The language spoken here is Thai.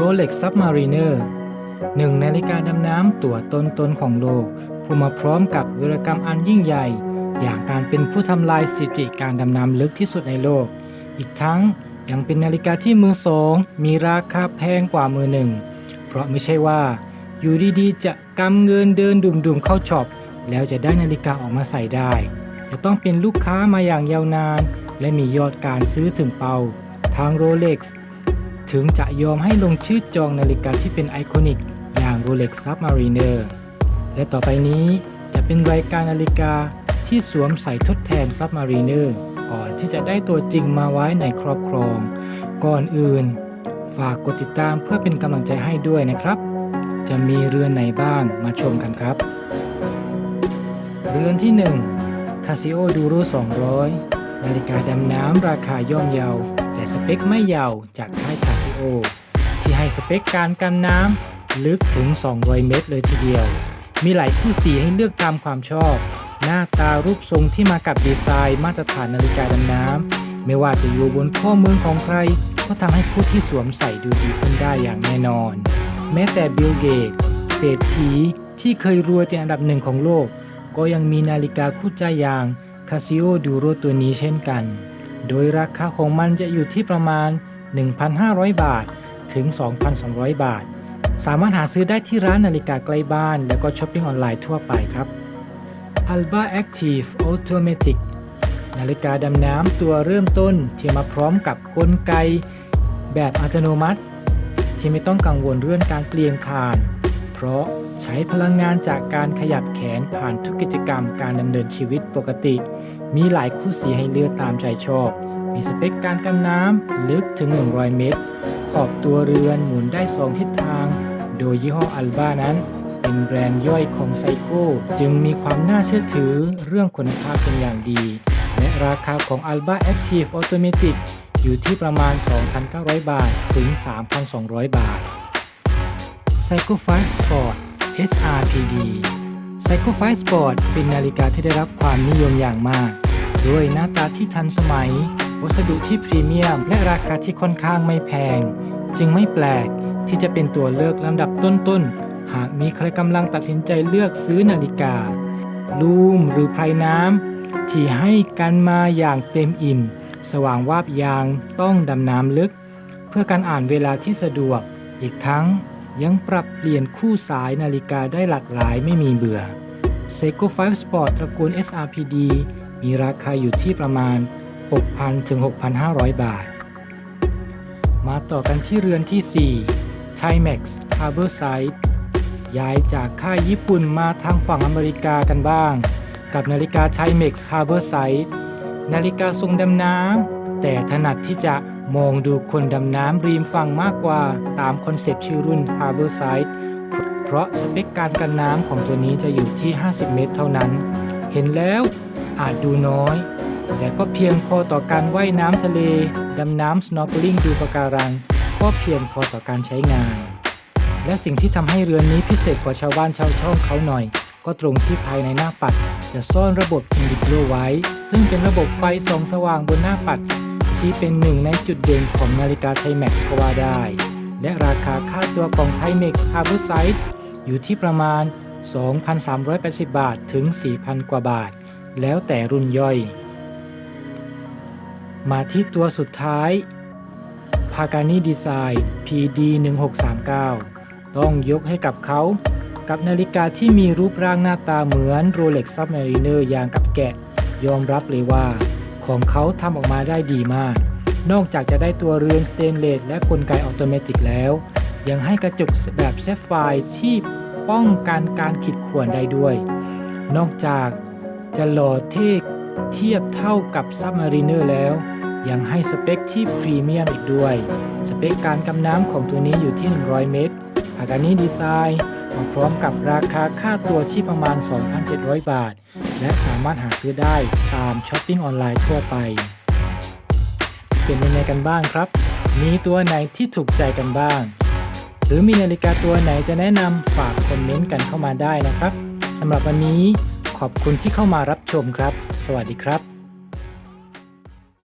Rolex Submariner หนึ่งนาฬิกาดำน้ำตัวตนตนๆของโลก ผู้มาพร้อมกับวีรกรรมอันยิ่งใหญ่ อย่างการเป็นผู้ทำลายสถิติการดำน้ำลึกที่สุดในโลก อีกทั้งยังเป็นนาฬิกาที่มือสองมีราคาแพงกว่ามือหนึ่ง เพราะไม่ใช่ว่า อยู่ดีๆ จะกำเงินเดินดุมๆเข้าช็อป แล้วจะได้นาฬิกาออกมาใส่ได้ จะต้องเป็นลูกค้ามาอย่างยาวนาน และมียอดการซื้อถึงเป้าทาง Rolex ถึงจะยอมให้ลงชื่อจองนาฬิกาที่เป็นไอคอนิกอย่าง Rolex Submariner และต่อไปนี้จะเป็นรายการนาฬิกาที่สวมใส่ทดแทน Submariner ก่อนที่จะได้ตัวจริงมาไว้ในครอบครอง ก่อนอื่น ฝากกดติดตามเพื่อเป็นกำลังใจให้ด้วยนะครับ จะมีเรือนไหนบ้างมาชมกันครับ เรือนที่ 1 Casio Duro 200 นาฬิกาดำน้ำราคาย่อมเยา แต่สเปคไม่เยาจากค่าย O ที่ให้สเปคการกันน้ำลึกถึง 200 เมตรเลยทีเดียว มีหลายคู่สีให้เลือกตามความชอบ หน้าตารูปทรงที่มากับดีไซน์มาตรฐานนาฬิกาดำน้ำ ไม่ว่าจะอยู่บนข้อมือของใคร ก็ทำให้ผู้ที่สวมใส่ดูดีขึ้นได้อย่างแน่นอน แม้แต่บิลเกตเศรษฐีที่เคยรวยเป็นอันดับหนึ่งของโลก ก็ยังมีนาฬิกาคู่ใจอย่าง Casio Duro ตัวนี้เช่นกัน โดยราคาของมันจะอยู่ที่ประมาณ 1,500 บาท ถึง 2,200 บาท สามารถหาซื้อได้ที่ร้านนาฬิกาใกล้บ้าน แล้วก็ช้อปปิ้งออนไลน์ทั่วไปครับ Alba Active Automatic นาฬิกาดำน้ำตัวเริ่มต้นที่มาพร้อมกับกลไก แบบอัตโนมัติ ที่ไม่ต้องกังวลเรื่องการเปลี่ยนผ่าน เพราะใช้พลังงานจากการขยับแขนผ่านทุกกิจกรรมการดำเนินชีวิตปกติ มีหลายคู่สีให้เลือกตามใจชอบ มีสเปคการกันน้ำลึกถึง 100 เมตร ขอบตัวเรือนหมุนได้ 2 ทิศทาง โดยยี่ห้ออัลบานั้น เป็นแบรนด์ย่อยของไซโก้จึงมีความน่าเชื่อถือเรื่องคุณภาพเป็นอย่างดี และราคาของ Alba Active Automatic อยู่ที่ประมาณ 2,900 บาท ถึง 3,200 บาท Psycho 5 Sport SRPD Psycho 5 Sport เป็นนาฬิกาที่ได้รับความนิยมอย่างมาก ด้วยหน้าตาที่ทันสมัย วัสดุที่พรีเมียม และราคาที่ค่อนข้างไม่แพง จึงไม่แปลกที่จะเป็นตัวเลือกลำดับต้นๆ หากมีใครกำลังตัดสินใจเลือกซื้อนาฬิกา ลูมหรือไพรน้ำที่ให้กันมาอย่างเต็มอิ่ม สว่างวาบยางต้องดำน้ำลึก เพื่อการอ่านเวลาที่สะดวก อีกทั้งยังปรับเปลี่ยนคู่สายนาฬิกาได้หลากหลายไม่มีเบื่อ Seiko 5 Sport ตระกูล SRPD มีราคาอยู่ที่ประมาณ 6,000 ถึง 6,500 บาท มาต่อกันที่เรือนที่ 4 Timex Harborside ย้ายจากค่ายญี่ปุ่นมาทางฝั่งอเมริกากันบ้าง กับนาฬิกา Timex Harborside นาฬิกาทรงดำน้ำ แต่ถนัดที่จะมองดูคนดำน้ำริมฝั่งมากกว่าตามคอนเซปต์ชื่อรุ่น Harborside เพราะสเปคการกันน้ำของตัวนี้จะอยู่ที่ 50 เมตรเท่านั้น เห็นแล้วอาจดูน้อย แต่ก็เพียงพอต่อการว่ายน้ำทะเล ดำน้ำ snorkeling ดูปะการัง ก็เพียงพอต่อการใช้งาน และสิ่งที่ทำให้เรือนนี้พิเศษกว่าชาวบ้านชาวช่องเขาหน่อย ก็ตรงที่ภายในหน้าปัด จะซ่อนระบบอินดิโกไว้ ซึ่งเป็นระบบไฟส่องสว่างบนหน้าปัด ที่เป็นหนึ่งในจุดเด่นของนาฬิกาไทแม็กซ์ก็ว่าได้ และราคาค่าตัวของไทแม็กซ์ Harbor Side อยู่ที่ประมาณ 2,380 บาทถึง 4,000 กว่าบาท แล้วแต่รุ่นย่อย มาที่ตัวสุดท้าย Pagani Design PD 1639ต้องยกให้กับเขา กับนาฬิกาที่มีรูปร่างหน้าตาเหมือน Rolex Submariner อย่างกับแกะ ยอมรับเลยว่า ของเขาทำออกมาได้ดีมาก นอกจากจะได้ตัวเรือนสเตนเลสและกลไกออโตเมติกแล้ว ยังให้กระจกแบบเซฟไฟที่ป้องกันการขีดข่วนได้ด้วย นอกจากจะหล่อเท่เทียบเท่ากับ Submariner แล้ว ยังให้สเปคที่พรีเมียมอีกด้วย สเปคการกำน้ำของตัวนี้อยู่ที่ 100 เมตรพากานีดีไซน์มาพร้อมกับราคาค่าตัวที่ประมาณ 2,700 บาท และสามารถหาซื้อได้ตามช้อปปิ้งออนไลน์ทั่วไป เป็นยังไงกันบ้างครับ มีตัวไหนที่ถูกใจกันบ้าง หรือมีนาฬิกาตัวไหนจะแนะนำฝากคอมเมนต์กันเข้ามาได้นะครับสำหรับวันนี้ขอบคุณที่เข้ามารับชมครับ สวัสดีครับ